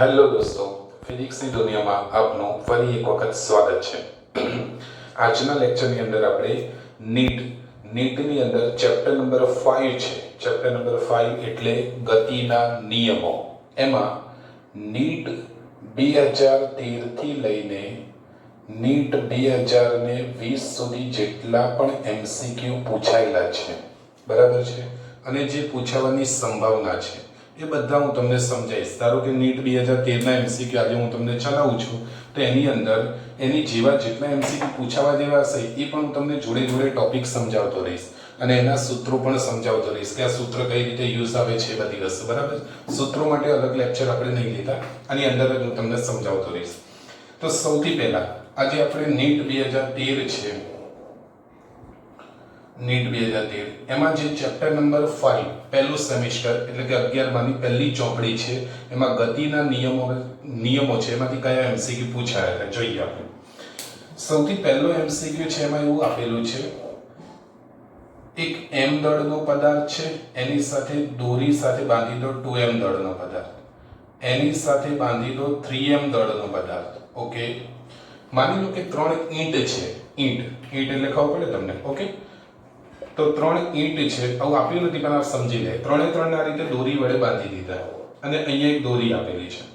Hello દોસ્તો ફિઝિક્સની દુનિયામાં આપનું ફરી એક વખત સ્વાગત છે. આજના લેક્ચરની અંદર આપણે નીટ નીટની અંદર ચેપ્ટર નંબર ફાઇવ છે. ચેપ્ટર નંબર ફાઇવ એટલે ગતિના નિયમો. એમાં નીટ બે હજાર તેરથી લઈને નીટ બે હજાર ને વીસ સુધી જેટલા પણ એમસીક્યુ પૂછાયેલા છે. બરાબર છે? અને જે પૂછાવાની સંભાવના છે. એ બધા હું તમને સમજાવીશ ધારો કે નીટ બે હજાર તેરના એમસીક્યુ આજે હું તમને ચલાવું છું, તો એની અંદર એની જેવા જેટલા એમસીક્યુ પૂછાવા જેવા હશે, એ પણ હું તમને જોડે જોડે ટોપિક સમજાવતો રહીશ. અને એના સૂત્રો પણ સમજાવતો રહીશ કે આ સૂત્ર કઈ રીતે યુઝ આવે છે બધી વસ્તુ, બરાબર? સૂત્રો માટે અલગ લેક્ચર આપણે નહીં લેતા આની અંદર જ હું તમને સમજાવતો રહીશ. તો સૌથી પહેલા, આજે આપણે નીટ બે હજાર તેર છે. નીટ બે હજાર તેર એમાં જે ચેપ્ટર નંબર ફાઇવ પહેલું સેમિસ્ટર એટલે કે અગિયારમાંની પહેલી ચોપડી છે, એમાં ગતિના નિયમો નિયમો છે, એમાંથી કયા એમસીક્યુ પૂછાયા હતા, જોઈએ આપણે. સૌથી પહેલો એમસીક્યુ છે, એમાં એવું આપેલું છે, એક એમ દળનો પદાર્થ છે, એની સાથે દોરી સાથે બાંધી દો ટુ એમ દળનો પદાર્થ. એની સાથે બાંધી દો થ્રી એમ દળનો પદાર્થ. ઓકે માની લો કે ત્રણ ઈંટ છે, ઈંટ. ઈંટ એટલે ખબર પડે તમને? ઓકે તો ત્રણ ઈંટ છે, આવું આપ્યું નથી, પણ સમજી લે. ત્રણે ત્રણ આ રીતે દોરી વડે બાંધી દીધા. અને અહીંયા એક દોરી આપેલી છે.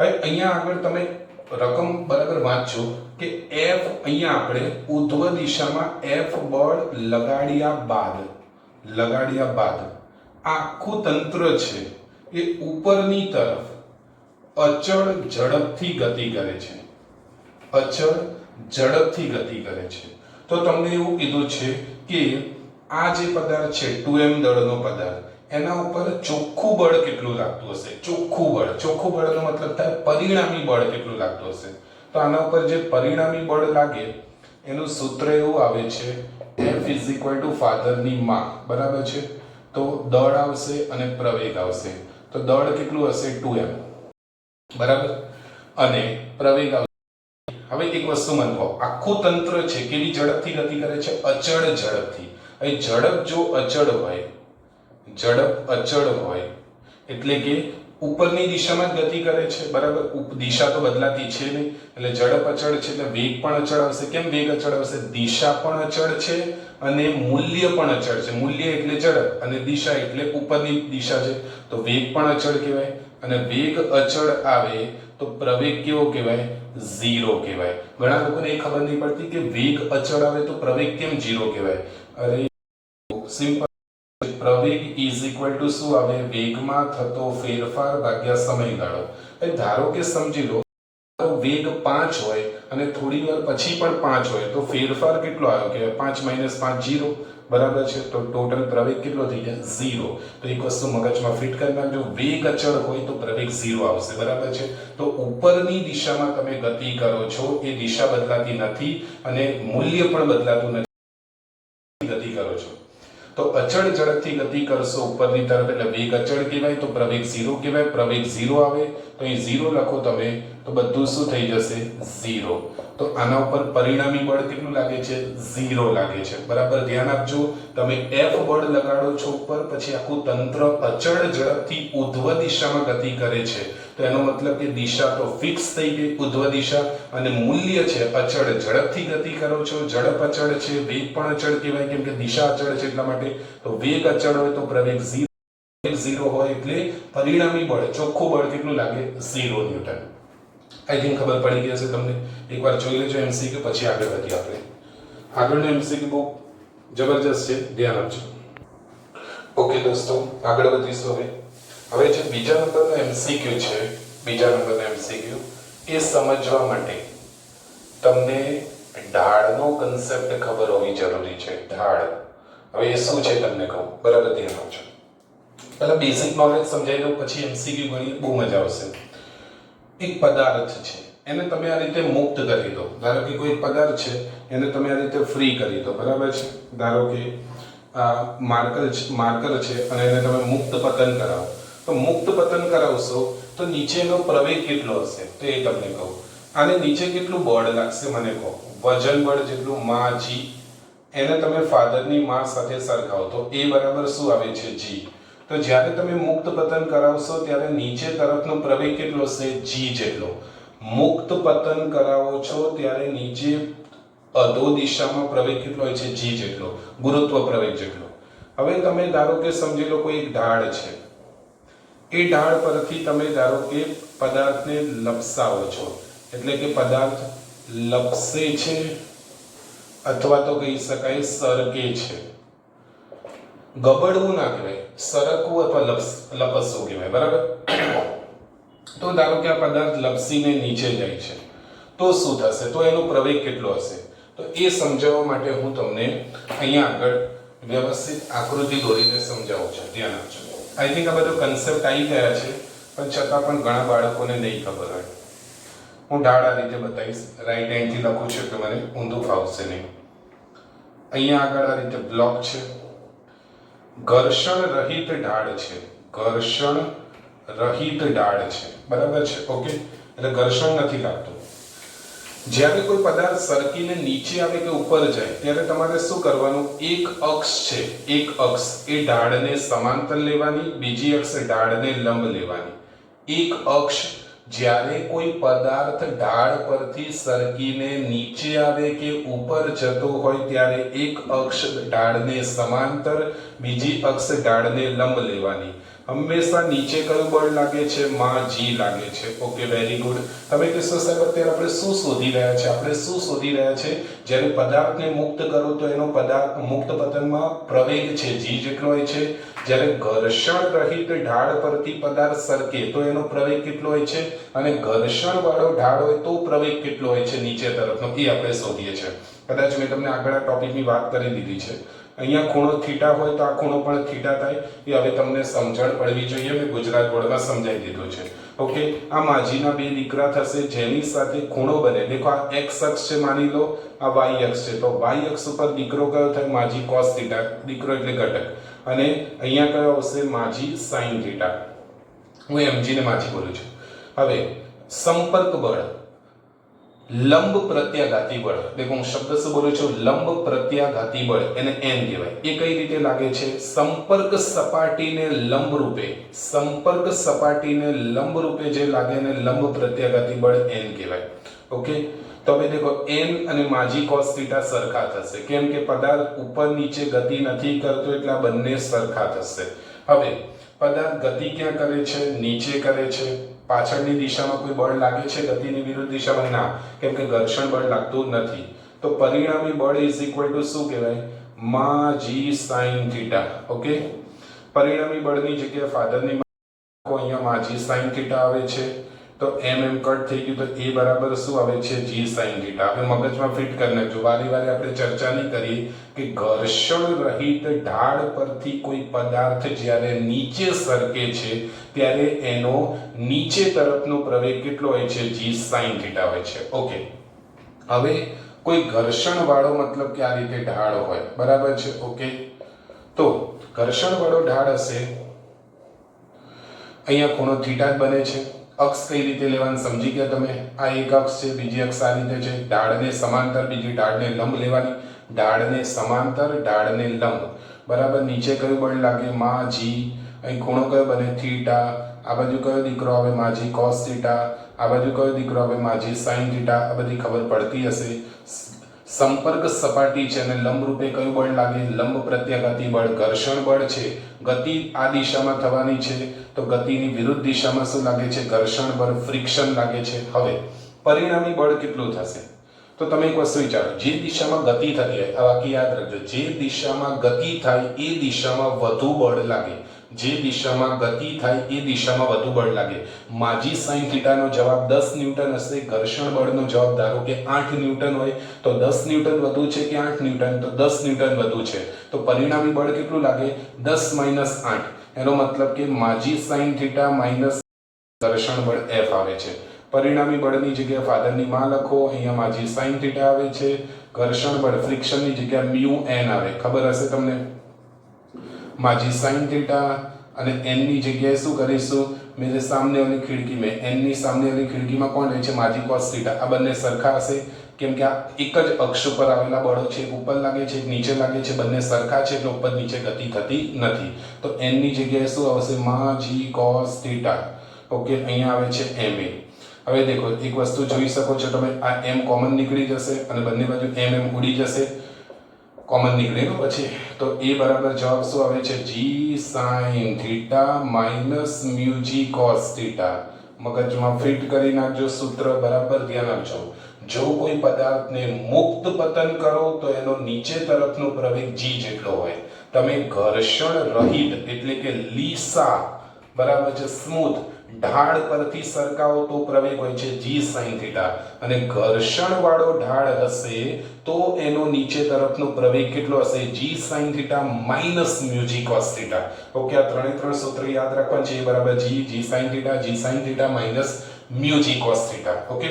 હવે અહીંયા આગળ તમે રકમ બરાબર વાંચો કે એફ અહીંયા આપણે ઉધ્વ દિશામાં એફ બળ લગાડ્યા બાદ લગાડ્યા બાદ આખું તંત્ર છે એ ઉપરની તરફ અચળ ઝડપથી ગતિ કરે છે. અચળ ઝડપથી ગતિ કરે છે. તો તમને એવું કીધું છે કે આ જે પદાર્થ છે ટુ એમ દળનો પદાર્થ, એના ઉપર ચોખ્ખું બળ કેટલું લાગતું હશે? ચોખ્ખું બળ. ચોખ્ખું બળનો મતલબ થાય પરિણામી બળ કેટલું લાગતું હશે? તો આના ઉપર જે પરિણામી બળ લાગે, એનું સૂત્ર એવું આવે છે એફ ઇઝ ઇક્વલ ટુ ફાધરની માં. બરાબર છે? તો દળ આવશે અને પ્રવેગ આવશે. તો દળ કેટલું હશે? ટુ એમ બરાબર? અને પ્રવેગ હવે એક વસ્તુ મને કહો, આખું તંત્ર છે કેવી ઝડપથી ગતિ કરે છે? અચળ ઝડપથી. અહીં ઝડપ જો અચળ હોય, ઝડપ અચળ હોય, એટલે કે ઉપરની દિશામાં જ ગતિ કરે છે, બરાબર? ઉપ દિશા તો બદલાતી છે નહીં, એટલે ઝડપ અચળ છે એટલે વેગ પણ અચળ આવશે. કેમ વેગ અચળ આવશે? દિશા પણ અચળ છે અને મૂલ્ય પણ અચળ છે. મૂલ્ય એટલે ઝડપ અને દિશા એટલે ઉપરની દિશા છે. તો વેગ પણ અચળ કહેવાય. અને વેગ અચળ આવે તો પ્રવેગ કેવો કહેવાય? ઝીરો કહેવાય. ઘણા લોકોને એ ખબર નહીં પડતી કે વેગ અચળ આવે તો પ્રવેગ કેમ ઝીરો કહેવાય? અરે સિમ્પલ પ્રવેગ ઇઝ ઇક્વલ ટુ શું આવે? વેગમાં થતો ફેરફાર ભાગ્યા સમયગાળો. એ ધારો કે સમજી લો, વેગ પાંચ હોય અને થોડી વાર પછી પણ પાંચ હોય, તો ફેરફાર કેટલો આવ્યો કે પાંચ માઇનસ પાંચ જીરો બરાબર છે? તો ટોટલ પ્રવેગ કેટલો થઈ જાય? ઝીરો તો એક વસ્તુ મગજમાં ફિટ કરી નાખજો. વેગ અચળ હોય તો પ્રવેગ ઝીરો આવશે. બરાબર છે? તો ઉપરની દિશામાં તમે ગતિ કરો છો, એ દિશા બદલાતી નથી અને મૂલ્ય પણ બદલાતું નથી. ગતિ કરો છો. તો અચળ ઝડપથી ગતિ કરશો ઉપરની તરફ એટલે વેગ અચળ કહેવાય, તો પ્રવેગ ઝીરો કહેવાય. પ્રવેગ ઝીરો આવે, તો અહીં ઝીરો લખો તમે. તો બધું શું થઈ જશે? ઝીરો. તો આના ઉપર પરિણામી બળ કેટલું લાગે છે? ઝીરો લાગે છે. બરાબર? ધ્યાન આપજો. તમે એફ બળ લગાડો છો ઉપર, પછી આખું તંત્ર અચળ ઝડપથી ઉધ્વ દિશામાં ગતિ કરે છે. તો એનો મતલબ કે દિશા તો ફિક્સ થઈ ગઈ ઉધ્વ દિશા, અને મૂલ્ય છે અચળ. ઝડપથી ગતિ કરો છો. ઝડપ અચળ છે. વેગ પણ અચળ કહેવાય, કેમ કે દિશા અચળ છે એટલા માટે. તો વેગ અચળ હોય તો પ્રવેગ ઝીરો ઝીરો હોય એટલે પરિણામી બળ, ચોખ્ખું બળ કેટલું લાગે? Zero newton. આઈ થિંક ખબર પડી ગઈ હશે તમને એકવાર જોઈ લેજો એમસીક્યુ પછી આગળ વધીએ આપણે આગળનું એમસીક્યુ બહુ જબરજસ્ત છે ધ્યાન આપજો ઓકે દોસ્તો આગળ વધીશું હવે હવે જે બીજા નંબરનો એમસીક્યુ છે બીજા નંબરનો એમસીક્યુ એ સમજવા માટે તમને ઢાળનો કન્સેપ્ટ ખબર હોવી જરૂરી છે ઢાળ હવે એ શું છે તમને કહું બરાબર ધ્યાન આપજો પહેલાં બેઝિક નોલેજ સમજાવી દઉં પછી એમસીક્યુ ભણીએ બહુ મજા આવશે એક પદાર્થ છે. એને તમે આ રીતે મુક્ત કરી દો. ધારો કે કોઈ પદાર્થ છે, એને તમે આ રીતે ફ્રી કરી દો. બરાબર છે? ધારો કે, આ માર્કર માર્કર છે અને એને તમે મુક્ત પતન કરાવો. તો મુક્ત પતન કરાવશો તો નીચેનો પ્રવેગ કેટલો હશે? તો એ તમને કહું. આને નીચે કેટલું બળ લાગશે મને કહો? વજન બળ જેટલું, માં, જી. એને તમે ફાધરની માં સાથે સરખાવો તો એ બરાબર શું આવે છે? જી. તો જ્યારે તમે મુક્ત પતન કરાવશો, ત્યારે નીચે તરફનો પ્રવેગ કેટલો હશે? જી જેટલો. મુક્ત પતન કરાવો છો, ત્યારે નીચે અધો દિશામાં પ્રવેગ કેટલો હોય છે? જી જેટલો. ગુરુત્વ પ્રવેગ જેટલો. હવે તમે ધારો કે સમજી લો કોઈ એક ઢાળ છે. એ ઢાળ પરથી તમે ધારો કે પદાર્થને લપસાવો છો. એટલે કે પદાર્થ લપસે છે, અથવા તો કહી શકાય સરકે છે. ગબડવું ના કહેવાય, સરકવું અથવા લપસ, લપસવું કહેવાય, બરાબર? તો ધારો કે આ પદાર્થ લપસીને નીચે જાય છે, તો શું થશે? તો એનો પ્રવેગ કેટલો હશે? તો એ સમજાવવા માટે હું તમને અહીંયા આગળ વ્યવસ્થિત આકૃતિ દોરીને સમજાવું છું. ધ્યાન આપજો. આઈ થિંક આ બધો કન્સેપ્ટ આવી ગયા છે, પણ છતાં પણ ઘણા બાળકોને નહીં ખબર હોય. હું આ રીતે બતાવીશ. રાઈટ હેન્ડથી લખું છું કે મને ઊંધું ફાવશે નહીં. અહીંયા આગળ આ રીતે બ્લોક છે. ઘર્ષણ રહિત ઢાળ છે. ઘર્ષણ રહિત ઢાળ છે. બરાબર છે? ઓકે. એટલે ઘર્ષણ નથી લાગતું. જ્યારે કોઈ પદાર્થ સરકીને નીચે આવે કે ઉપર જાય, ત્યારે તમારે શું કરવાનું? એક અક્ષ છે. એક અક્ષ. એ ઢાળને સમાંતર લેવાની, બીજી અક્ષ ઢાળને લંબ લેવાની. એક અક્ષ જ્યારે કોઈ પદાર્થ ઢાળ પરથી સરકીને નીચે આવે કે ઉપર જતો હોય ત્યારે એક અક્ષ ઢાળને સમાંતર બીજી અક્ષ ઢાળને લંબ લેવાની. હંમેશા નીચે કયું બળ લાગે છે, માં જી લાગે છે. ઓકે વેરી ગુડ તમે કહેશો સાહેબ, અત્યારે આપણે શું શોધી રહ્યા છે? આપણે શું શોધી રહ્યા છે? જ્યારે પદાર્થને મુક્ત કરો તો એનો પદાર્થ, મુક્ત પતનમાં પ્રવેગ છે, જી જેટલો હોય છે. જ્યારે ઘર્ષણ રહિત ઢાળ પરથી પદાર્થ સરકે તો એનો પ્રવેગ કેટલો હોય છે? અને ઘર્ષણ વાળો ઢાળ હોય તો પ્રવેગ કેટલો હોય છે, નીચે તરફનો, એ આપણે શોધીએ છીએ. કદાચ મેં તમને આગળ આ ટોપિકની વાત કરી દીધી છે. અહીંયા ખૂણો થીટા હોય તો આ ખૂણો પણ થીટા થાય. એ હવે તમને સમજણ પડવી જોઈએ. મેં ગુજરાત બોર્ડમાં સમજાવી દીધું છે. ઓકે, આ માજીના બે દીકરા થશે. જેની સાથે ખૂણો બને. દેખો, આ એક્સ અક્ષ છે, માની લો. આ વાય અક્ષ છે. તો વાય અક્ષ ઉપર દીકરો કયો થાય? માજી કોસ થીટા દીકરો એટલે ઘટક. અને અહીંયા કયો આવશે? માજી સાઈન થીટા હું એમજીને માજી બોલું છું. હવે, સંપર્ક બળ. લંબ પ્રત્યાઘાતી બળ. દેખો, હું શબ્દ શું બોલું છું? લંબ પ્રત્યાઘાતી બળ, એને એમ કહેવાય. એ કઈ રીતે લાગે છે? સંપર્ક સપાટીને લંબ રૂપે. સંપર્ક સપાટીને લંબ રૂપે જે લાગે એને લંબ પ્રત્યાઘાતી બળ એન કહેવાય. ઓકે તો હવે દેખો એન અને માજી કોસ થીટા સરખા થશે. કેમ કે પદાર્થ ઉપર નીચે ગતિ નથી કરતો, એટલે આ બંને સરખા થશે. હવે, પદાર્થ ગતિ ક્યાં કરે છે? નીચે કરે છે. પાછળની દિશામાં કોઈ બળ લાગે છે, ગતિની વિરુદ્ધ દિશામાં ના. કેમ કે ઘર્ષણ બળ લાગતું નથી. તો પરિણામી બળ ઇઝ ઇક્વલ ટુ શું કહેવાય? મા જી સાઈન થીટા ઓકે પરિણામી બળની જગ્યાએ ફાધરની અહીંયા મા જી સાઈન થીટા આવે છે. તો એમ એમ કટ થઈ ગયું તો એ બરાબર શું આવે છે? જી સાઈન થીટા હવે મગજમાં ફિટ કરી નાખજો. વારે વારે આપણે ચર્ચા નહીં કરીએ કે ઘર્ષણ રહિત ઢાળ પરથી કોઈ પદાર્થ જ્યારે નીચે સરકે છે, ત્યારે એનો નીચે તરફનો પ્રવેગ કેટલો હોય છે? જી સાઈન થીટા હોય છે. ઓકે હવે કોઈ ઘર્ષણ વાળો મતલબ કે આ રીતે ઢાળ હોય. બરાબર છે? ઓકે તો ઘર્ષણ વાળો ઢાળ હશે. અહીંયા ખૂણો થીટા જ બને છે. અક્ષ કઈ રીતે લેવાનું સમજી ગયા તમે? આ એક અક્ષ છે, બીજી અક્ષ આ રીતે છે. ઢાળને સમાંતર, બીજી ઢાળને લંબ લેવાની. ઢાળને સમાંતર ઢાળને લંબ. બરાબર? નીચે કયું બળ લાગે? મા, જી. અહીં ખૂણો કયો બને? થીટા. આ બાજુ કયો દીકરો આવે? માજી કોસ થીટા. આ બાજુ કયો દીકરો આવે? માજી સાઈન થીટા. આ બધી ખબર પડતી હશે. સંપર્ક સપાટી છે અને લંબ રૂપે કયું બળ લાગે? લંબ પ્રત્યાઘાતી બળ, ઘર્ષણ બળ છે. ગતિ આ દિશામાં થવાની છે. તો ગતિની વિરુદ્ધ દિશામાં શું લાગે છે? ઘર્ષણ બળ, ફ્રિક્શન લાગે છે. હવે, પરિણામી બળ કેટલું થશે? તો તમે એક વસ્તુ વિચારો. જે દિશામાં ગતિ થતી હોય, આ વાક્ય યાદ રાખજો. જે દિશામાં ગતિ થાય, એ દિશામાં વધુ બળ લાગે. જે દિશામાં ગતિ થાય એ દિશામાં વધુ બળ લાગે. માજી સાઈન થીટાનો જવાબ દસ ન્યૂટન હશે. ઘર્ષણ બળનો જવાબ ધારો કે આઠ ન્યૂટન હોય, તો દસ ન્યૂટન વધુ છે કે આઠ ન્યૂટન? તો દસ ન્યૂટન વધુ છે. તો પરિણામી બળ કેટલું લાગે? દસ માઇનસ આઠ. એનો મતલબ કે માજી સાઈન થીટા માઇનસ ઘર્ષણ બળ એફ આવે છે. પરિણામી બળની જગ્યાએ ફાધરની માં લખો. અહીંયા માજી સાઈન થીટા આવે છે. ઘર્ષણ બળ ફ્રિક્શનની જગ્યાએ મ્યુ એન આવે. ખબર હશે તમને? માજી સાઈન થીટા અને n ની જગ્યાએ શું કરીશું? મેરે સામને વાલી ખિડકી, મેં n ની સામને વાલી ખિડકીમાં કોણ રહે છે? માજી કોસ થીટા આ બંને સરખા હશે? કેમ કે આ એક જ અક્ષ ઉપર આવેલા બળો છે ઉપર લાગે છે નીચે લાગે છે, બંને સરખા છે, એટલે ઉપર નીચે ગતિ થતી નથી. તો એનની જગ્યાએ શું આવશે? માજી કોસ થીટા ઓકે, અહીંયા આવે છે એમ હવે દેખો, એક વસ્તુ જોઈ શકો છો તમે, આ એમ કોમન નીકળી જશે અને બંને બાજુ એમ એમ ઉડી જશે. કોમન નીકળેલું પછી તો એ બરાબર જવાબ શું આવે છે? G sine theta minus mu g cos theta મગજમાં ફિટ કરી નાખજો, સૂત્ર બરાબર ધ્યાન આપજો. જો કોઈ પદાર્થને મુક્ત પતન કરો, તો એનો નીચે તરફનો પ્રવેગ જી જેટલો હોય. તમે ઘર્ષણ રહિત એટલે કે લીસા, બરાબર છે, સ્મૂથ. ઢાળ પરથી સરકાવો તો પ્રવેગ હોય છે જી સાઈન થીટા અને ઘર્ષણ વાળો ઢાળ હશે તો એનો નીચે તરફનો પ્રવેગ કેટલો હશે? G sine theta minus mu g cos theta okay, આ ત્રણે ત્રણ સૂત્ર યાદ રાખવાનું છે. બરાબર g g sine theta g sine theta minus mu g cos theta okay?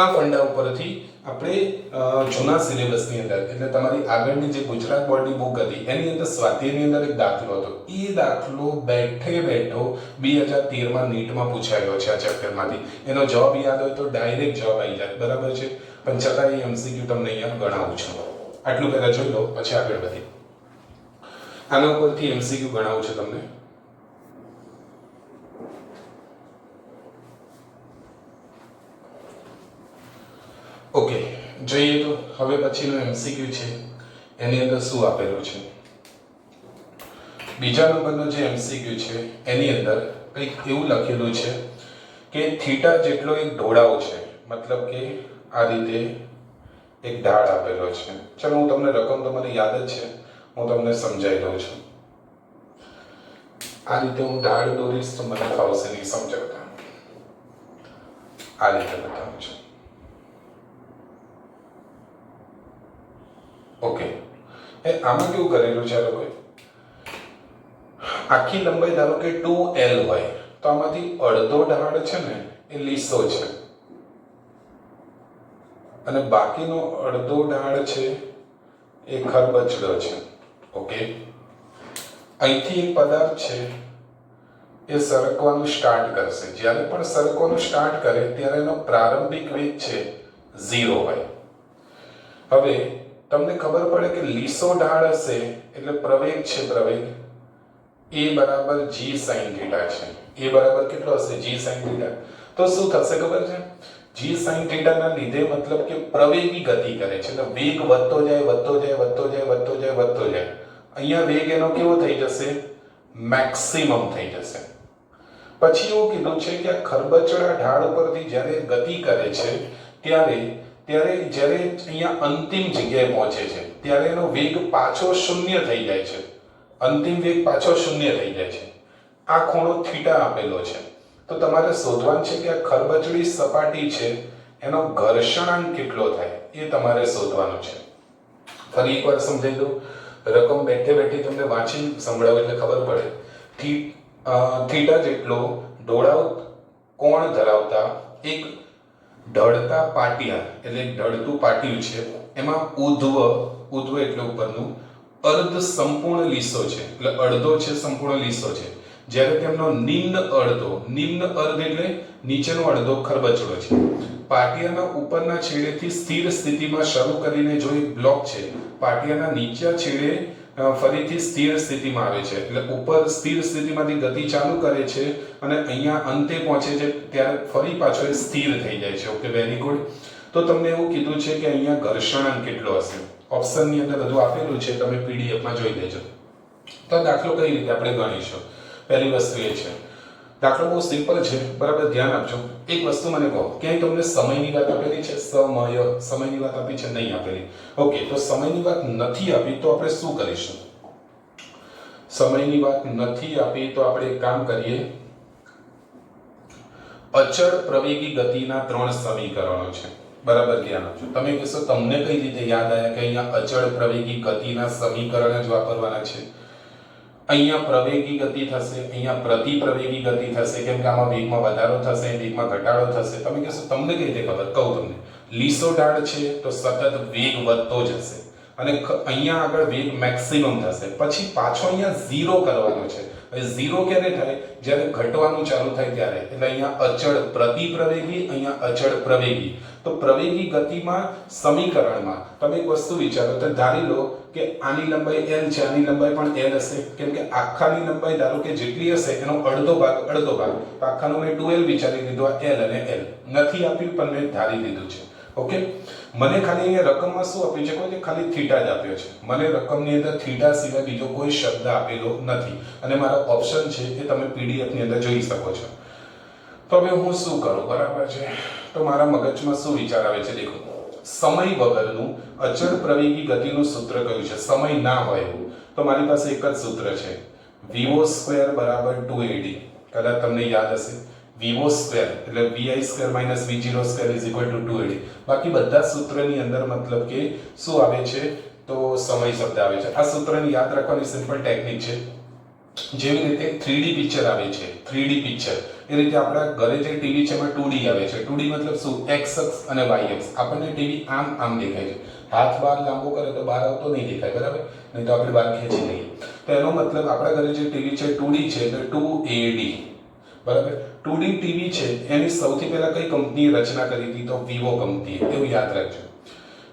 આ ફંડા ઉપરથી આપણે જૂના સિલેબસની અંદર, એટલે તમારી આગળની જે ગુજરાત બોર્ડની બુક હતી, એની અંદર સ્વાધ્યાયની અંદર એક દાખલો હતો. એ દાખલો બેઠે બેઠો બે હજાર તેરમાં નીટમાં પૂછાયેલો છે આ ચેપ્ટરમાંથી એનો જવાબ યાદ હોય તો ડાયરેક્ટ જવાબ આવી જાય. બરાબર છે? પણ છતાં એ એમસીક્યુ તમને અહીંયા ગણાવું છું. આટલું પહેલાં જોઈ લો, પછી આગળ વધી આના ઉપરથી એમસીક્યુ ગણાવું છે તમને. ઓકે, જોઈએ તો હવે પછીનું એમસીક્યુ છે. એની અંદર શું આપેલું છે? બીજા નંબરનો જે એમસીક્યુ છે, એની અંદર કંઈક એવું લખેલું છે કે થીટા જેટલો એક ઢોળાવ છે, મતલબ કે આ રીતે એક ઢાળ આપેલો છે. ચલો, હું તમને રકમ તમારી યાદ જ છે, હું તમને સમજાવી દઉં છું. આ રીતે હું ઢાળ દોરીશ તો મને ફાવશે નહીં સમજાવતા આ રીતે બતાવું છું. ઓકે. એ આમાં કેવું કરેલું છે આ આખી લંબાઈ ધારો કે ટુ એલ હોય, તો આમાંથી અડધો ઢાળ છે ને, એ લીસો છે. અને બાકીનો અડધો ઢાળ છે, એ ખરબચડો છે. ઓકે? અહીંથી એક પદાર્થ છે, એ સરકવાનું સ્ટાર્ટ કરશે. જ્યારે પણ સરકવાનું સ્ટાર્ટ કરે, ત્યારે એનો પ્રારંભિક વેગ છે ઝીરો હોય. હવે તમને ખબર પડે કે લીસો ઢાળ હશે એટલે પ્રવેગ છે પ્રવેગ. એ બરાબર જી સાઈન થીટા છે. એ બરાબર કેટલો હશે? જી સાઈન થીટા તો શું થશે ખબર છે? જી સાઈન થીટાના લીધે મતલબ કે પ્રવેગી ગતિ કરે છે. એટલે વેગ વધતો જાય વધતો જાય વધતો જાય વધતો જાય વધતો જાય. અહીંયા વેગ એનો કેવો થઈ જશે? મેક્સિમમ થઈ જશે. પછી એવું કીધું છે કે આ ખરબચડા ઢાળ ઉપરથી જ્યારે ગતિ કરે છે, ત્યારે ત્યારે જ્યારે અહીંયા અંતિમ જગ્યાએ પહોંચે છે, ત્યારે એનો વેગ પાછો શૂન્ય થઈ જાય છે. અંતિમ વેગ પાછો શૂન્ય થઈ જાય છે. આ ખૂણો થીટા આપેલો છે. તો તમારે શોધવાનું છે કે આ ખરબચડી સપાટી છે, એનો ઘર્ષણાંક કેટલો થાય, એ તમારે શોધવાનું છે. ફરી એકવાર સમજાવી દઉં. રકમ બેઠે બેઠી તમને વાંચી સંભળાવે એટલે ખબર પડે. થી થીટા જેટલો ઢોળાવ કોણ ધરાવતા? એક ઢળતા પાટિયા એટલે ઢળતું પાટિયું છે, એમાં ઉધ્વ ઉધ્વ એટલે ઉપરનું, અર્ધ સંપૂર્ણ લીસો છે, એટલે અડધો છે સંપૂર્ણ લીસો છે. જ્યારે તેમનો નિમ્ન અડધો, નિમ્ન અર્ધ એટલે નીચેનો અડધો ખરબચડો છે. પાટિયાના ઉપરના છેડેથી સ્થિર સ્થિતિમાં શરૂ કરીને જો એક બ્લોક છે, પાટિયાના નીચા છેડે ફરીથી સ્થિર સ્થિતિમાં આવે છે. એટલે ઉપર સ્થિર સ્થિતિમાંથી ગતિ ચાલુ કરે છે અને અહીંયા અંતે પહોંચે છે ત્યારે ફરી પાછો એ સ્થિર થઈ જાય છે. ઓકે વેરી ગુડ તો તમને એવું કીધું છે કે અહીંયા ઘર્ષણાંક કેટલો હશે? ઓપ્શનની અંદર બધું આપેલું છે, તમે પીડીએફમાં જોઈ લેજો. તો દાખલો કઈ રીતે આપણે ગણીશું? પહેલી વસ્તુ એ છે. દાખલો બહુ સિમ્પલ છે, બરાબર? ધ્યાન આપજો. એક વસ્તુ મને કહો, ક્યાંય તમને સમયની વાત આપેલી છે? સમય, સમયની વાત આપી છે? નહીં આપેલી. ઓકે તો સમયની વાત નથી આપી તો આપણે શું કરીશું? સમયની વાત નથી આપી તો આપણે એક કામ કરીએ. અચળ પ્રવેગી ગતિના ત્રણ સમીકરણો છે. બરાબર ધ્યાન આપજો. તમે કહેશો, તમને કઈ રીતે યાદ આવ્યા કે અહીંયા અચળ પ્રવેગી ગતિના સમીકરણ જ વાપરવાના છે? અહીંયા પ્રવેગી ગતિ થશે, અહીંયા પ્રતિ પ્રવેગી ગતિ થશે, કેમ કે આમાં વેગમાં વધારો થશે, વેગમાં ઘટાડો થશે. તમે કહેશો, તમને કઈ રીતે ખબર? કહું તમને. લીસો ઢાળ છે તો સતત વેગ વધતો જ હશે અને અહીંયા આગળ વેગ મેક્સિમમ થશે. પછી પાછો અહીંયા ઝીરો કરવાનો છે. હવે ઝીરો ક્યારે થાય? જ્યારે ઘટવાનું ચાલુ થાય ત્યારે. એટલે અહીંયા અચળ પ્રતિપ્રવેગી, અહીંયા અચળ પ્રવેગી. તો પ્રવેગી ગતિમાં, સમીકરણમાં. તમે એક વસ્તુ વિચારો, તો ધારી લો કે આની લંબાઈ એલ છે, આની લંબાઈ પણ એલ હશે. કેમ કે આખાની લંબાઈ ધારો કે જેટલી હશે, એનો અડધો ભાગ અડધો ભાગ. તો આખાનો મેં 2l વિચારી લીધો, આ એલ અને એલ નથી આપ્યું, પણ મેં ધારી લીધું છે. ઓકે મને ખાલી રકમમાં શું આપ્યું છે? કોઈ ખાલી થીટા જ આપ્યો છે. મને રકમની અંદર થીટા સિવાય બીજો કોઈ શબ્દ આપેલો નથી. અને મારો ઓપ્શન છે એ તમે પીડીએફની અંદર જોઈ શકો છો. તો હવે હું શું કરું? બરાબર છે? તો મારા મગજમાં શું વિચાર આવે છે? દેખો. સમય વગરનું અચળ પ્રવેગી ગતિનું સૂત્ર કયું છે? સમય ના હોય એવું. તો મારી પાસે એક જ સૂત્ર છે. વીવો સ્ક્વેર બરાબર ટુ એડી કદાચ તમને યાદ હશે. વીવો સ્ક્વેર એટલે v i square minus v zero square is equal to two a d બાકી બધા સૂત્રની અંદર મતલબ કે શું આવે છે? તો સમય શબ્દ આવે છે. આ સૂત્રને યાદ રાખવાની સિમ્પલ ટેકનિક છે. જેવી રીતે થ્રીડી પિક્ચર આવે છે. થ્રીડી પિક્ચર એ રીતે આપણા ઘરે જે ટીવી છે એમાં ટુ આવે છે. ટુ મતલબ શું? એક્સ અક્ષ અને વાય અક્ષ. આપણને ટીવી આમ આમ દેખાય છે. હાથ બહાર લાંબો કરે તો બહાર આવતો નહીં દેખાય, બરાબર? નહીં તો આપણે બહાર ખેંચી લઈએ તો એનો મતલબ આપણા ઘરે જે ટીવી છે ટુ છે એટલે ટુ એડી બરાબર? ટુ ટીવી છે, એની સૌથી પહેલાં કઈ કંપનીએ રચના કરી હતી તો વિવો કંપનીએ. એવું યાદ રાખજો.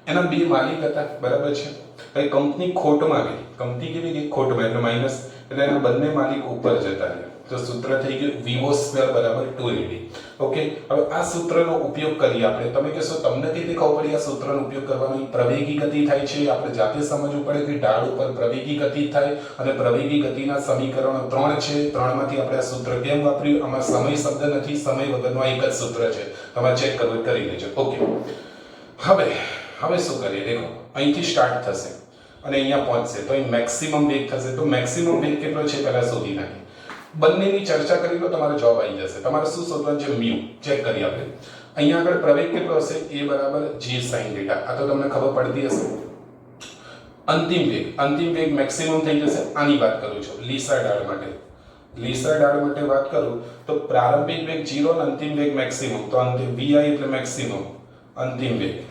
એના બે માલિક હતા, બરાબર છે? કંઈ કંપની ખોટમાં ગઈ. કંપની કેવી ગઈ? ખોટમાં, એટલે માઇનસ એટલે એના બંને માલિક ઉપર જતા રહ્યા. તો સૂત્ર થઈ ગયું વિવો સ્ક્વેર બરાબર ટુ એડી. ઓકે? હવે આ સૂત્રનો ઉપયોગ કરીએ આપણે. તમે કહેશો, તમને કેટલી ખબર પડી આ સૂત્રનો ઉપયોગ કરવાનો. પ્રવેગી ગતિ થાય છે. આપણે જાતે સમજવું પડે કે ઢાળ ઉપર પ્રવેગી ગતિ થાય અને પ્રવેગી ગતિના સમીકરણો ત્રણ છે. ત્રણમાંથી આપણે આ સૂત્ર કેમ વાપર્યું? આમાં સમય શબ્દ નથી. સમય વગરનો એક જ સૂત્ર છે. તમારે ચેક કરવું કરી લેજો. ઓકે. હવે હવે શું કરીએ? દેખો, અહીંથી સ્ટાર્ટ થશે અને અહીંયા પહોંચશે. તો અહીં મેક્સિમમ વેગ થશે. તો મેક્સિમમ વેગ કેટલો છે? પહેલા શોધી નાખીએ. બંનેની ચર્ચા કરી લો તમારો જવાબ આવી જશે. તમારે શું શોધવાનું છે? મ્યુ. ચેક કરી આપણે. અહીંયા આગળ પ્રવેગ કેટલો હશે? એ બરાબર જે સાઇન ડેટા. આ તો તમને ખબર પડતી હશે. અંતિમ વેગ. અંતિમ વેગ મેક્સિમમ થઈ જશે. આની વાત કરું છું. લીસા ડાળ માટે. લીસા ડાળ માટે વાત કરું તો પ્રારંભિક વેગ જીરો અને અંતિમ વેગ મેક્સિમમ. તો અંતિમ વીઆઈ એટલે મેક્સિમમ. અંતિમ વેગ.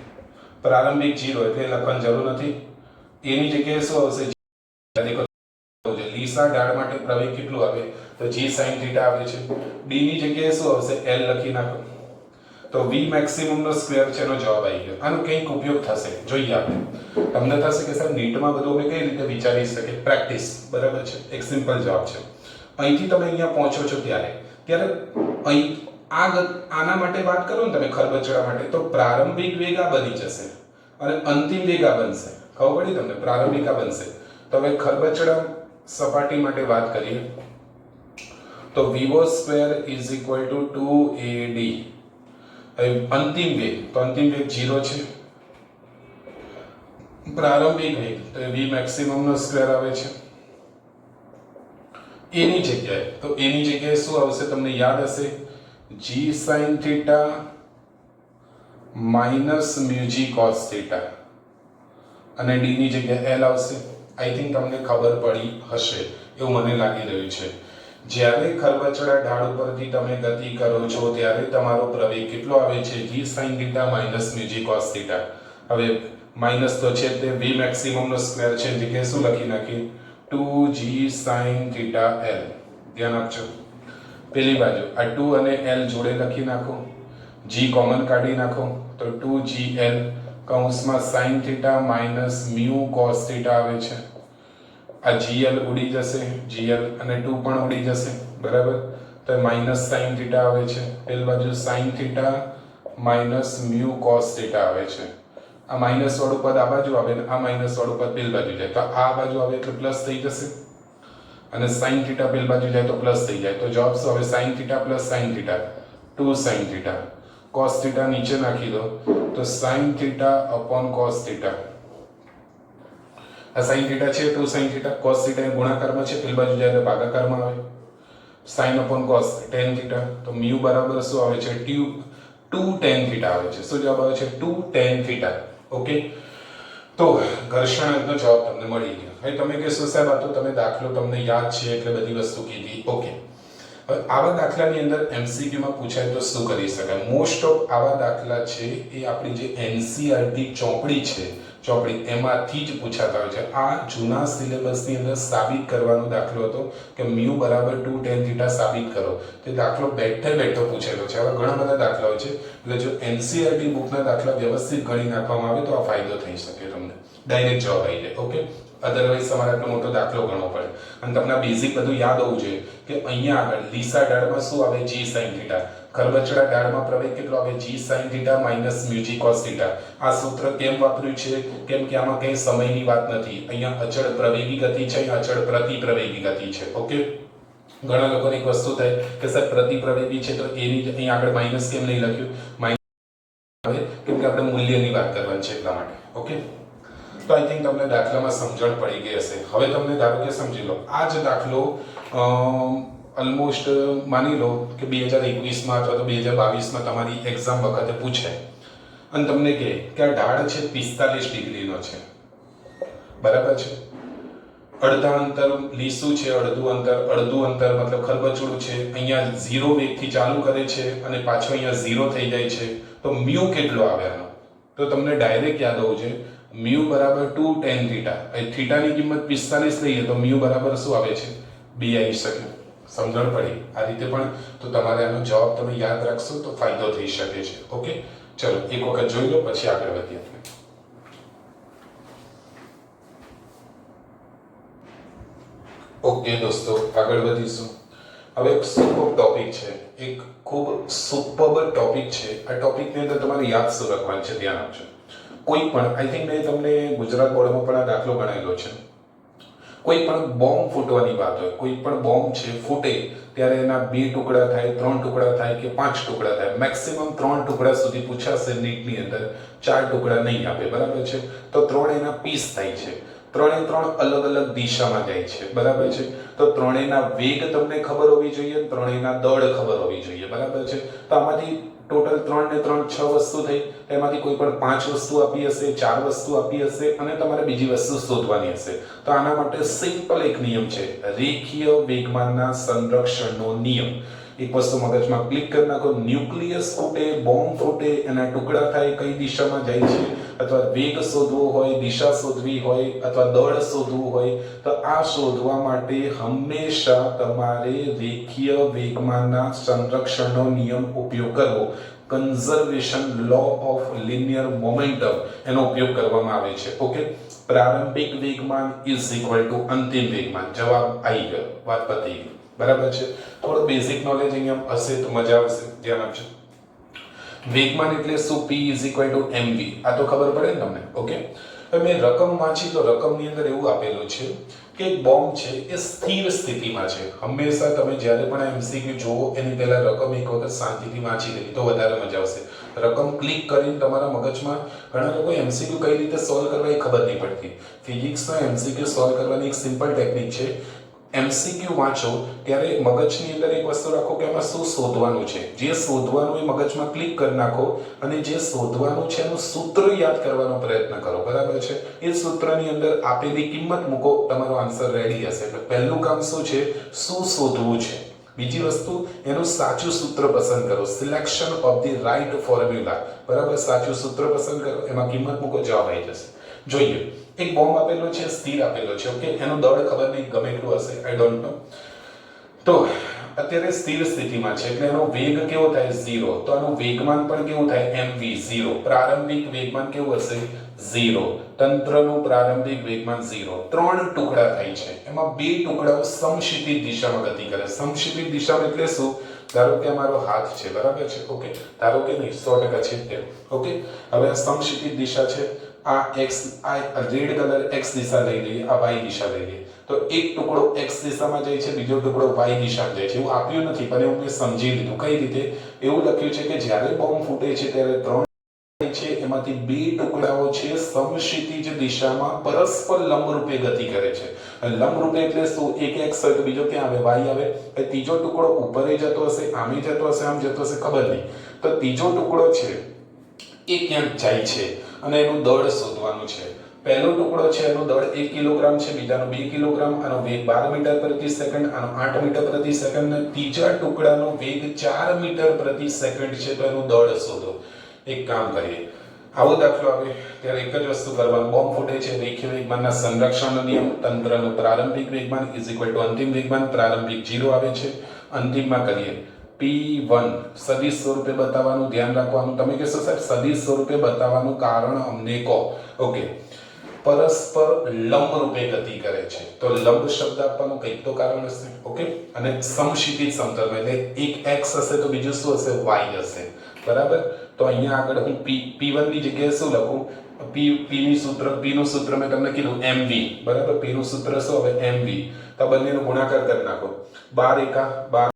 પ્રારંભિક જીરો એટલે લખવાની જરૂર નથી. એની જગ્યાએ શું આવશે? લીસા ડાળ માટે પ્રવેગ કેટલું આવે? તો જી સાઈન થીટા આવે છે. ડી ની જગ્યાએ શું આવશે? એલ લખી નાખો. તો વી મેક્સિમમ નો સ્ક્વેર છે એનો જવાબ આવી ગયો. આનો કંઈક ઉપયોગ થશે. જોઈએ આપણે. તમને થશે કે સર નીટમાં બધું અમે કઈ રીતે વિચારી શકીએ? પ્રેક્ટિસ બરાબર છે. એક સિમ્પલ જવાબ છે. અહીંથી તમે અહીંયા પહોંચો છો ત્યારે. ત્યારે અહીં આ આના માટે વાત કરો ને તમે ખરબચડા માટે, તો પ્રારંભિક વેગ આ બની જશે. અને અંતિમ વેગ આ બનશે. ખબર પડી તમને? પ્રારંભિક આ બનશે. તો હવે ખરબચડા સપાટી માટે વાત કરીએ. તો Vivo square is equal to two a d અંતિમ વેગ, તો અંતિમ વેગ જીરો છે. પ્રારંભિક વેગ, તો વી મેક્સિમમ નો સ્ક્વેર આવે છે. એની જગ્યાએ, તો એની જગ્યાએ શું આવશે તમને યાદ હશે? G sine theta minus mu g cos theta અને ડીની જગ્યાએ એલ આવશે. આઈ થિંક તમને ખબર પડી હશે. એવું મને લાગી રહ્યું છે. જ્યારે ખરબચડા ઢાળ ઉપરથી તમે ગતિ કરો છો, ત્યારે તમારો પ્રવેગ કેટલો આવે છે? G sin theta minus mu g cos theta. હવે માઇનસ તો છે તે v મેક્સિમમ નો સ્ક્વેર છે જગ્યાએ શું લખી નાખીએ? 2g sin થીટા l ધ્યાન આપજો. પેલી બાજુ, આ 2 અને l જોડે લખી નાખો. g કોમન કાઢી નાખો. તો 2gl કૌંસમાં sin theta minus mu cos theta આવે છે. આ gl ઉડી જશે gl અને 2 પણ ઉડી જશે, બરાબર? તો માઇનસ sin થીટા આવે છે. પેલી બાજુ sin theta minus mu cos theta આવે છે. આ માઇનસ વાળું પદ આ બાજુ આવે આ માઇનસ વાળું પદ પેલ બાજુ જાય. તો આ બાજુ આવે એટલે પ્લસ થઈ જશે. અને sin થીટા પેલ બાજુ જાય તો પ્લસ થઈ જાય. તો જવાબ શું હવે sin theta plus sin theta 2 sin theta cos theta નીચે નાખી દો. તો sin theta upon cos theta આ સાઈન થીટા છે તો સાઈન થીટા કોસ થીટા ગુણાકારમાં છે, પેલી બાજુ જ્યારે ભાગાકારમાં આવે, sine upon cos tan theta, તો મ્યુ બરાબર શું આવે છે ટ્યુ ટુ ટેન થીટા આવે છે. શું જવાબ આવે છે, ટુ ટેન થીટા. ઓકે? તો ઘર્ષણનો જવાબ તમને મળી ગયો. હવે તમે કહેશો, સાહેબ, આ તો તમે દાખલો તમને યાદ છે એટલે બધી વસ્તુ કીધી. ઓકે. હવે આવા દાખલાની અંદર એમસીક્યુમાં પૂછાય તો શું કરી શકાય? મોસ્ટ ઓફ આવા દાખલા છે એ આપણી જે એનસીઆરટી ચોપડી છે ચોપડી એમાંથી જ પૂછાતા હોય છે, આ જૂના સિલેબસની અંદર સાબિત કરવાનો દાખલો હતો કે મ્યુ બરાબર ટુ ટેન થીટા સાબિત કરો. તે દાખલો બેઠે બેઠો પૂછેલો છે. આવા ઘણા બધા દાખલાઓ છે. એટલે જો એનસીઆરટી બુકના દાખલા વ્યવસ્થિત ગણી નાખવામાં આવે તો આ ફાયદો થઈ શકે તમને. ડાયરેક્ટ જવાબ આવી જાય. ઓકે અધરવાઇઝ તમારે આટલો મોટો દાખલો ગણવો પડે. અને તમને બેઝિક બધું યાદ હોવું જોઈએ કે અહીંયા આગળ લીસા ડાળમાં શું આવે? જી સાઇન થીટા ખરબચડા ડાળમાં પ્રવેગ કેટલો આવે? G sine theta minus mu g cos theta આ સૂત્ર કેમ વાપર્યું છે? કેમ કે આમાં કઈ સમયની વાત નથી. અહીંયા અચળ પ્રવેગી ગતિ છે, અહીંયા અચળ પ્રતિપ્રવેગી ગતિ છે. ઓકે ઘણા લોકોને એક વસ્તુ થાય કે સર પ્રતિપ્રવેગી છે તો એની જ અહીંયા આગળ માઇનસ કેમ નહીં લખ્યું? માઇનસ કેમ કે આપણે મૂલ્યની વાત કરવાની છે એટલા માટે. ઓકે તો આઈ થિંક તમને દાખલામાં સમજણ પડી ગઈ હશે. હવે તમને ધારો કે સમજી લો. આ જ દાખલો ઓલમોસ્ટ માની લો કે બે હજાર એકવીસમાં અથવા તો બે હજાર બાવીસમાં તમારી એક્ઝામ વખતે પૂછે. અને તમને કહે કે આ ઢાળ છે પિસ્તાલીસ ડિગ્રીનો છે. બરાબર છે? અડધા અંતર લીસું છે, અડધું અંતર અડધું અંતર મતલબ ખરબચડું છે, અહીંયા ઝીરો વેગથી ચાલુ કરે છે અને પાછો અહીંયા ઝીરો થઈ જાય છે. તો મ્યુ કેટલો આવે આનો? તો તમને ડાયરેક્ટ યાદ હોવું છે મ્યુ બરાબર ટુ ટેન થીટા થીટાની કિંમત પિસ્તાલીસ લઈએ તો મ્યુ બરાબર શું આવે છે? બી આવી શકે. સમજણ પડી. આ રીતે પણ તો તમારે આનો જવાબ તમે યાદ રાખશો તો ફાયદો થઈ શકે છે. ઓકે? ચલો, એક વખત જોઈ લો, પછી આગળ વધીએ આપણે. ઓકે દોસ્તો, આગળ વધીશું. હવે એક સુપર ટોપિક છે. એક ખૂબ સુપર ટોપિક છે. આ ટોપિકની અંદર તમારે યાદ શું રાખવાનું છે? ધ્યાન આપજો. કોઈ પણ આઈ થિંક મેં તમને ગુજરાત બોર્ડમાં પણ આ દાખલો ગણાયેલો છે. કોઈ પણ બોમ્બ ફૂટવાની વાત હોય, કોઈ પણ બોમ્બ છે, ફૂટે, ત્યારે એના બે ટુકડા થાય, ત્રણ ટુકડા થાય કે પાંચ ટુકડા થાય. મેક્સિમમ ત્રણ ટુકડા સુધી પૂછાશે નીટની અંદર, ચાર ટુકડા નહીં આપે, બરાબર છે? તો ત્રણ એના પીસ થાય છે. ત્રણે ત્રણ અલગ અલગ દિશામાં જાય છે, બરાબર છે? તો ત્રણેયના વેગ તમને ખબર હોવી જોઈએ ત્રણેયના દળ ખબર હોવી જોઈએ, બરાબર છે? તો આમાંથી ટોટલ ત્રણ ને ત્રણ છ વસ્તુ થઈ. એમાંથી કોઈ પણ પાંચ વસ્તુ આપી હશે, ચાર વસ્તુ આપી હશે અને તમારે બીજી વસ્તુ શોધવાની હશે. તો આના માટે સિમ્પલ એક નિયમ છે. રેખીય વેગમાનના સંરક્ષણનો નિયમ. એક વસ્તુ મગજમાં ક્લિક કરી નાખો, ન્યુક્લિયસ ફૂટે બોમ્બ ફૂટે એના ટુકડા થાય, કઈ દિશામાં જાય છે? અથવા વેગ શોધવો હોય, દિશા શોધવી હોય, અથવા દળ શોધવું હોય, તો આ શોધવા માટે હંમેશા તમારે રેખીય વેગમાનના સંરક્ષણનો નિયમ ઉપયોગ કરવો. Conservation law of linear momentum એનો ઉપયોગ કરવામાં આવે છે. ઓકે? પ્રારંભિક વેગમાન ઇઝ ઇક્વલ ટુ અંતિમ વેગમાન. જવાબ આવી ગયો. વાત પતી ગઈ. બરાબર છે? થોડો બેઝિક નોલેજ અહીંયા હશે તો મજા આવશે, ધ્યાન આપજો. વેગમાન એટલે શું? P is equal to m v આ તો ખબર પડે ને તમને? ઓકે હવે મેં રકમ વાંચી તો રકમની અંદર એવું આપેલું છે કે એક બોમ્બ છે એ સ્થિર સ્થિતિમાં છે. હંમેશા તમે જ્યારે પણ એમસીક્યુ જોવો એની પહેલાં રકમ એક વખત શાંતિથી વાંચી લેવી તો વધારે મજા આવશે. રકમ ક્લિક કરીને તમારા મગજમાં ઘણા લોકો એમસીક્યુ કઈ રીતે સોલ્વ કરવા એ ખબર નહીં પડતી. ફિઝિક્સના એમસીક્યુ સોલ્વ કરવાની એક સિમ્પલ ટેકનિક છે. એમસીક્યુ વાંચો, ત્યારે મગજની અંદર એક વસ્તુ રાખો કે એમાં શું શોધવાનું છે. જે શોધવાનું એ મગજમાં ક્લિક કરી નાખો અને જે શોધવાનું છે એનું સૂત્ર યાદ કરવાનો પ્રયત્ન કરો. બરાબર છે? એ સૂત્રની અંદર આપેલી કિંમત મૂકો, તમારો આન્સર રેડી હશે. એટલે પહેલું કામ શું છે? શું શોધવું છે? બીજી વસ્તુ, એનું સાચું સૂત્ર પસંદ કરો. Selection of the right formula બરાબર? સાચું સૂત્ર પસંદ કરો. એમાં કિંમત મૂકો, જવાબ આવી જશે. જોઈએ. એક બોમ્બ આપેલો છે સ્થિર આપેલો છે. ઓકે? એનું દળ ખબર નહીં, ગમે એટલું હશે આઈ ડોન્ટ નો તો અત્યારે સ્થિર સ્થિતિમાં છે, એટલે એનો વેગ કેવો થાય? ઝીરો. તો આનું વેગમાન પણ કેવું થાય? mv zero. પ્રારંભિક વેગમાન કેવું હશે? ઝીરો. તંત્રનું પ્રારંભિક વેગમાન ઝીરો. ત્રણ ટુકડા થાય છે. એમાં બે ટુકડાઓ સમક્ષિતિજ દિશામાં ગતિ કરે. સમક્ષિતિજ દિશામાં એટલે શું? ધારો કે મારો હાથ છે, બરાબર છે? ઓકે? ધારો કે નહીં, સો ટકા છે તે ઓકે? હવે આ સમક્ષિતિજ દિશા છે. આ x, આ રેડ કલર x દિશા લઈ લઈએ, આ y દિશા લઈ લઈએ. તો એક ટુકડો x દિશામાં જાય છે, બીજો ટુકડો y દિશામાં જાય છે. એવું આપ્યું નથી, પણ એવું મેં સમજી લીધું. કઈ રીતે? એવું લખ્યું છે કે જ્યારે બોમ્બ ફૂટે છે, ત્યારે ત્રણ છે, એમાંથી બે ટુકડાઓ છે સમક્ષિતિજ દિશામાં પરસ્પર લંબરૂપે ગતિ કરે છે. લંબરૂપે એટલે શું? એક x હોય તો બીજો ક્યાં આવે? y આવે. એ ત્રીજો ટુકડો ઉપર જતો હશે, આમે જતો હશે, આમ જતો હશે, ખબર નહીં. તો ત્રીજો ટુકડો છે એ ક્યાંક જાય છે અને એનું દળ શોધવાનું છે. પહેલો ટુકડો છે, એનો દળ એક કિલોગ્રામ છે, બીજાનો બે કિલોગ્રામ, આનો વેગ બાર મીટર પ્રતિ સેકન્ડ, આનો આઠ મીટર પ્રતિ સેકન્ડ ત્રીજા ટુકડાનો વેગ ચાર મીટર પ્રતિ સેકન્ડ છે. તો એનું દળ શોધો. એક કામ કરીએ. આવો દાખલો આવે. ત્યારે એક જ વસ્તુ કરવાનું. બોમ્બ ફૂટે છે, રેખીય વેગમાનના સંરક્ષણનો નિયમ, તંત્રનો પ્રારંભિક વેગમાન ઇઝ ઇક્વલ ટુ અંતિમ વેગમાન. પ્રારંભિક જીરો આવે છે. અંતિમમાં કરીએ. પી વન સદી સ્વરૂપે બતાવવાનું ધ્યાન રાખવાનું. તમે કહેશો, સાહેબ સદી સ્વરૂપે બતાવવાનું કારણ અમને કહો. ઓકે. પરસ્પર લંબ રૂપે ગતિ કરે છે. તો લંબ શબ્દ આપવાનું કંઈક તો કારણ હશે. ઓકે? અને સમક્ષિતિજ સમતલ એટલે એક એક્સ હશે તો બીજું શું હશે? વાય હશે. બરાબર? તો અહીંયા આગળ હું પી પી વનની જગ્યાએ શું લખું? પી p ની સૂત્ર પીનું સૂત્ર મેં તમને કીધું એમ વી બરાબર? પીનું સૂત્ર શું? હવે mv તો બંનેનો ગુણાકાર કરી નાખો. બાર એકા 12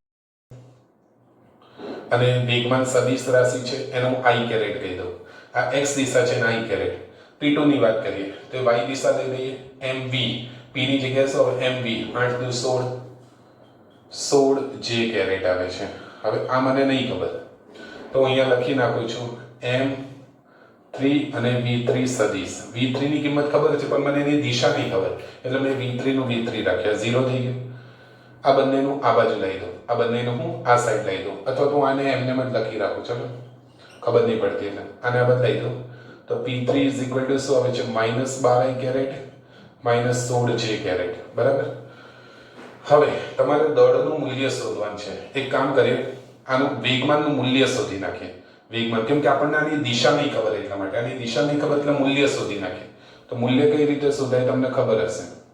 અને વેગમાન સદિશ રાશિ છે, એનો આઈ કેરેટ કહી દઉં. આ એક્સ દિશા છે આઈ કેરેટ પી ની વાત કરીએ, તો વાય દિશા લઈ લઈએ એમ વી ની જગ્યાએ શું એમ વી આઠ દુ સોળ સોળ જે કેરેટ આવે છે. હવે આ મને નહીં ખબર. તો અહીંયા લખી નાખું છું એમ થ્રી અને v3 સદિશ. V3 ની કિંમત ખબર છે, પણ મને એની દિશા નહીં ખબર. એટલે મેં v3 નું v3 રાખ્યા. ઝીરો થઈ ગયું. આ બંનેનું આ બાજુ લઈ દઉં. આ બંનેનું હું આ સાઈડ લઈ દઉં અથવા તો હું આને એમને જ લખી રાખું. ચલો. ખબર નહીં પડતી એટલે. આને આ બદલાઈ દઉં તો p3 ઇઝ ઇક્વલ ટુ શું આવે છે? માઇનસ બાર કેરેટ. માઇનસ સોળ જે કેરેટ. બરાબર? હવે, તમારે દળનું મૂલ્ય શોધવાનું છે. એક કામ કરીએ. આનું વેગમાનનું મૂલ્ય શોધી નાખીએ. વેગમાન, કેમ કે આપણને આની દિશા નહીં ખબર એટલા માટે. આની દિશા નહીં ખબર એટલે મૂલ્ય શોધી નાખીએ. તો મૂલ્ય કઈ રીતે શોધાય તમને ખબર હશે.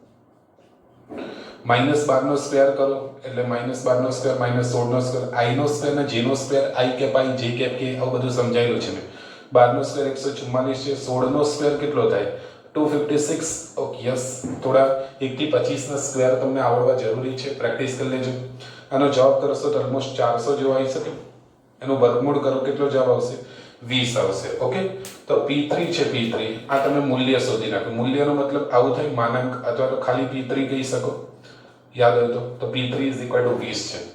માઇનસ બારનો સ્ક્વેર કરો, એટલે માઇનસ બારનો સ્ક્વેર, માઇનસ સોળનો સ્ક્વેર, આઈનો સ્ક્વેર અને જેનો સ્ક્વેર, આઈ કેપ આઈ જે કેપ કે, આવું બધું સમજાયેલું છે મેં. બારનો સ્ક્વેર એકસો ચુમ્માલીસ છે, સોળનો સ્ક્વેર કેટલો થાય? Two fifty six. Okay, yes. થોડા એકથી પચીસના સ્ક્વેર તમને આવડવા જરૂરી છે, પ્રેક્ટિસ કરી લેજો. આનો જવાબ કરશો તો ઓલમોસ્ટ ચારસો જેવો આવી શકે. એનું વર્ગમૂળ કરો, કેટલો જવાબ આવશે? વીસ આવશે. ઓકે? તો પી થ્રી છે, પી થ્રી. આ તમે મૂલ્ય શોધી નાખો. મૂલ્યનો મતલબ આવું થાય, માનાંક અથવા તો ખાલી પી થ્રી કહી શકો. યાદ હોય તો તો p three is equal to વીસ છે.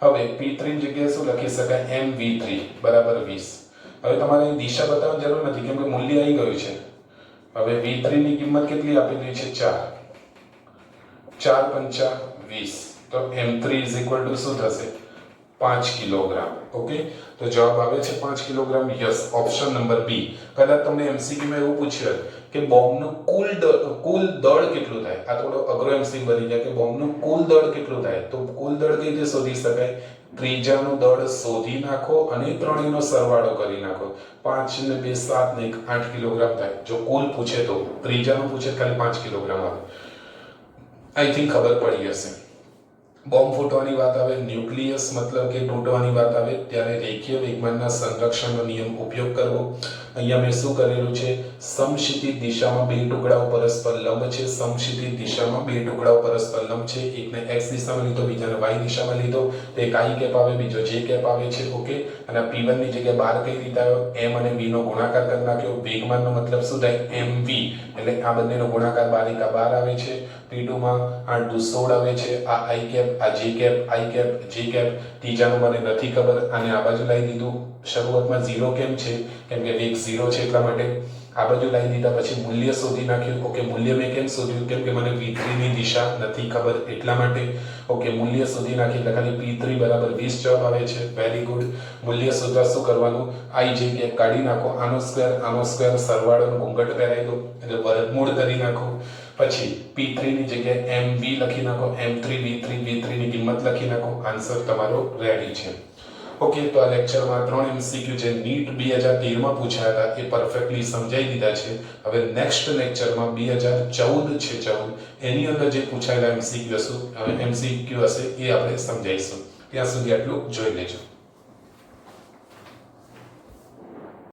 હવે પી થ્રી જગ્યાએ શું લખી શકાય? એમ વી થ્રી બરાબર વીસ. હવે તમારે દિશા બતાવવાની જરૂર નથી, કેમ કે મૂલ્ય આવી ગયું છે. હવે વી થ્રીની કિંમત કેટલી આપેલી છે? ચાર. ચાર પંચા વીસ. તો m three is equal to શું થશે? પાંચ કિલોગ્રામ, ઓકે? તો જવાબ આવે છે પાંચ kilogram, yes. Option number B કદાચ તમને એમસીક્યુમાં એવું પૂછ્યું કે બોમ્બનું કુલ કુલ દળ કેટલું થાય? આ થોડો અઘરો એમસીક્યુ બની જાય કે બોમ્બનું કુલ દળ કેટલું થાય? તો કુલ દળ કઈ રીતે શોધી શકાય? ત્રીજાનું દળ શોધી નાખો અને ત્રણેયનો સરવાળો કરી નાખો. પાંચ ને બે, સાત ને એક, આઠ કિલોગ્રામ થાય. જો કુલ પૂછે તો ત્રીજાનું પૂછે ખાલી પાંચ કિલોગ્રામ આવે. આઈ થિંક ખબર પડી હશે. બોમ્બ ફૂટવાની વાત આવે, ન્યુક્લિયસ મતલબ કે તૂટવાની વાત આવે, ત્યારે રેખીય વેગમાનના સંરક્ષણનો નિયમ ઉપયોગ કરવો. અહીંયા મેં શું કરેલું છે? સમક્ષિતિજ દિશામાં બે ટુકડાઓ પરસ્પર લંબ છે. સમક્ષિતિજ દિશામાં બે ટુકડાઓ પરસ્પર લંબ છે. એકને x દિશામાં લીધો, બીજાને y દિશામાં લીધો. તો એક i કેપ આવે, બીજો j કેપ આવે છે, ઓકે? અને p1 ની જગ્યાએ બાર કઈ રીતે આવ્યો? M અને v નો ગુણાકાર કરી નાખ્યો. વેગમાનનો મતલબ શું થાય? Mv એટલે આ બંનેનો ગુણાકાર બારીકા બાર આવે છે. P2 માં આ દુ સોળ આવે છે. આ i કેપ, આ j cap, i cap, j cap. ત્રીજાનું મને નથી ખબર. અને આ બાજુ લાવી દીધું. શરૂઆતમાં ઝીરો કેમ છે? કેમ કે વેગ ઝીરો છે એટલા માટે આ બાજુ લાવી દીધા. પછી મૂલ્ય શોધી નાખ્યું. ઓકે, મૂલ્ય મેં કેમ શોધ્યું? કેમ કે મને v3 થ્રીની દિશા નથી ખબર એટલા માટે. ઓકે, મૂલ્ય શોધી નાખી એટલે ખાલી p3 બરાબર વીસ જવાબ આવે છે. વેરી ગુડ મૂલ્ય શોધવા શું કરવાનું? આઈ જે કે કાઢી નાખો. આનો સ્ક્વેર આનો સ્ક્વેર સરવાળો ઘૂંઘટ પહેરાવી દો. એટલે વર્ગમૂળ કરી નાખો. પછી પી થ્રીની જગ્યાએ બી લખી નાખો. એમ થ્રી બી થ્રી બી થ્રીની કિંમત લખી નાખો. આન્સર તમારો રેડી છે. ઓકે તો આ લેક્ચરમાં ત્રણ એમસીક્યુ જે નીટ બે હજાર તેરમાં પૂછ્યા હતા એ પરફેક્ટલી સમજાઈ દીધા છે. હવે નેક્સ્ટ લેક્ચરમાં બે હજાર ચૌદ છે ચૌદ, એની અંદર જે પૂછાયેલા એમસીક્યુ હશે એમસીક્યુ હશે એ આપણે સમજાઈશું. ત્યાં સુધી આટલું, જોઈ લેજો.